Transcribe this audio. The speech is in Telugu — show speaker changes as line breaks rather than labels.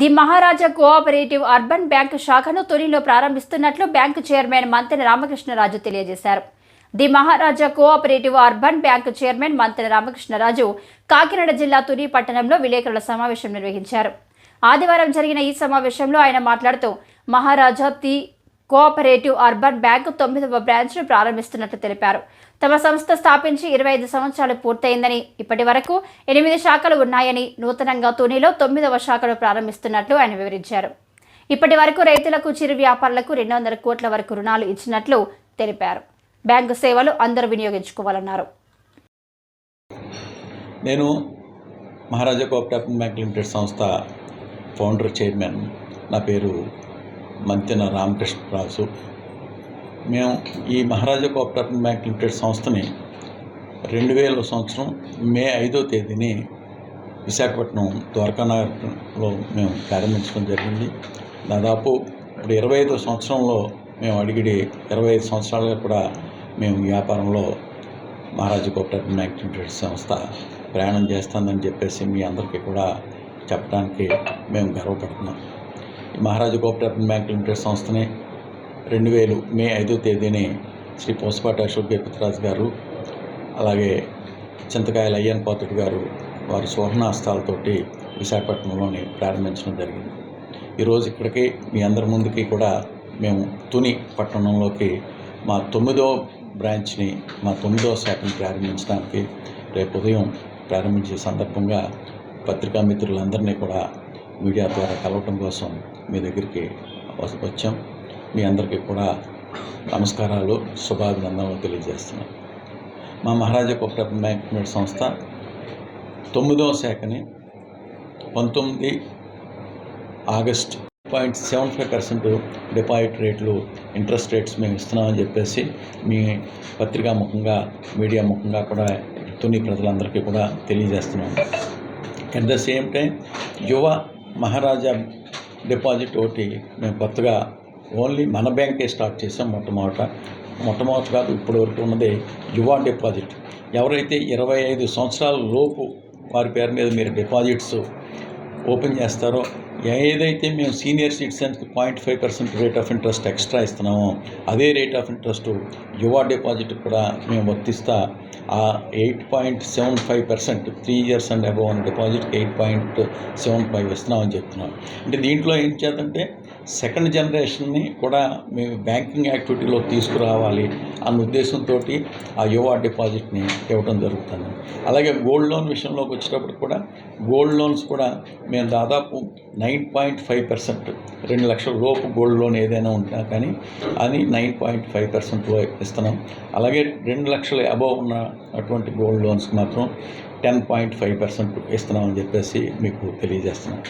The Maharaja cooperative urban bank శాఖను తొలిలో ప్రారంభిస్తున్నట్లు బ్యాంకు చైర్మన్ మంత్రి రామకృష్ణరాజు తెలియజేశారు. The Maharaja cooperative urban bank chairman Mantri Ramakrishnaraju Kakinada జిల్లా తుని పట్టణంలో విలేకరుల సమావేశం నిర్వహించారు. ఆదివారం జరిగిన ఈ సమావేశంలో ఆయన మాట్లాడుతూ మహారాజా తి కోఆపరేటివ్ అర్బన్ బ్యాంకు తొమ్మిదవ బ్రాంచ్ను ప్రారంభిస్తున్నట్లు తెలిపారు. తమ సంస్థ స్థాపించి ఇరవై ఐదు సంవత్సరాలు పూర్తయిందని ఇప్పటి వరకు ఎనిమిది శాఖలు ఉన్నాయని నూతనంగా తునిలో తొమ్మిదవ శాఖను ప్రారంభిస్తున్నట్లు ఆయన వివరించారు. ఇప్పటి వరకు రైతులకు చిరు వ్యాపారులకు రెండు వందల కోట్ల వరకు రుణాలు ఇచ్చినట్లు తెలిపారు. బ్యాంకు సేవలు అందరూ వినియోగించుకోవాలన్నారు.
నేను మహారాజా కోఆపరేటివ్ బ్యాంక్ లిమిటెడ్ సంస్థ ఫౌండర్ చైర్మన్. నా పేరు మంతెన రామకృష్ణరాజు. మేము ఈ మహారాజా కోఆపరేటివ్ బ్యాంక్ లిమిటెడ్ సంస్థని రెండు వేల సంవత్సరం మే ఐదో తేదీని విశాఖపట్నం ద్వారకానగర్లో మేము ప్రారంభించడం జరిగింది. దాదాపు ఇప్పుడు ఇరవై ఐదో సంవత్సరంలో మేము అడిగిడి ఇరవై ఐదు సంవత్సరాలుగా కూడా మేము వ్యాపారంలో మహారాజా కోఆపరేటివ్ బ్యాంక్ లిమిటెడ్ సంస్థ ప్రయాణం చేస్తుందని చెప్పేసి మీ అందరికీ కూడా చెప్పడానికి మేము గర్వపడుతున్నాం. మహారాజా కోఆపరేటివ్ బ్యాంక్ లిమిటెడ్ సంస్థని రెండు వేలు మే ఐదో తేదీని శ్రీ పోసపాటి అశోక్ గజపతిరాజు గారు అలాగే చింతకాయల అయ్యన్ పాతుడు గారు వారి సువర్ణాస్తాలతోటి విశాఖపట్నంలోని ప్రారంభించడం జరిగింది. ఈరోజు ఇక్కడికి మీ అందరి ముందుకి కూడా మేము తుని పట్టణంలోకి మా తొమ్మిదో బ్రాంచ్ని మా తొమ్మిదో శాఖని ప్రారంభించడానికి రేపు ఉదయం ప్రారంభించే సందర్భంగా పత్రికా మిత్రులందరినీ కూడా మీడియా ద్వారా కలవటం కోసం మీ దగ్గరికి వచ్చాం. మీ అందరికీ కూడా నమస్కారాలు శుభాభినందనలు తెలియజేస్తున్నాం. మా మహారాజా కోఆపరేటివ్ బ్యాంక్ సంస్థ తొమ్మిదవ శాఖని పంతొమ్మిది August point seven five percent deposit రేట్లు ఇంట్రెస్ట్ రేట్స్ మేము ఇస్తున్నామని చెప్పేసి మీ పత్రికా ముఖంగా మీడియా ముఖంగా కూడా తుని ప్రజలందరికీ కూడా తెలియజేస్తున్నాం. అట్ ద సేమ్ టైం యువ మహారాజా డిపాజిట్ ఒకటి మేము కొత్తగా ఓన్లీ మన బ్యాంకే స్టార్ట్ చేసాం మొట్టమొదట. మొట్టమొదటి కాదు ఇప్పటి వరకు ఉన్నది యువ డిపాజిట్. ఎవరైతే ఇరవై ఐదు సంవత్సరాల లోపు వారి పేరు మీద మీరు డిపాజిట్స్ ఓపెన్ చేస్తారో ఏదైతే మేము senior సిటిజన్స్కి point five percent rate of interest extra ఇస్తున్నామో అదే రేట్ ఆఫ్ ఇంట్రెస్ట్ యువ డిపాజిట్ కూడా మేము వర్తిస్తా. ఆ eight point seven five percent three years and above ఉన్న డిపాజిట్కి ఎయిట్ పాయింట్ సెవెన్ ఫైవ్ ఇస్తున్నామని చెప్తున్నాం. అంటే దీంట్లో ఏం చేద్దంటే సెకండ్ జనరేషన్ని కూడా మేము బ్యాంకింగ్ యాక్టివిటీలో తీసుకురావాలి అన్న ఉద్దేశంతో ఆ యువ డిపాజిట్ని ఇవ్వడం జరుగుతుంది. అలాగే గోల్డ్ లోన్ విషయంలోకి వచ్చేటప్పుడు కూడా గోల్డ్ లోన్స్ కూడా మేము దాదాపు నైన్ పాయింట్ ఫైవ్ పర్సెంట్. రెండు లక్షల లోపు గోల్డ్ లోన్ ఏదైనా ఉంటున్నా కానీ అది నైన్ పాయింట్ ఫైవ్ పర్సెంట్లో ఇస్తున్నాం. అలాగే రెండు లక్షల అబవ్ ఉన్న అటువంటి గోల్డ్ లోన్స్కి మాత్రం టెన్ పాయింట్ ఫైవ్ పర్సెంట్ ఇస్తున్నామని చెప్పేసి మీకు తెలియజేస్తున్నాం.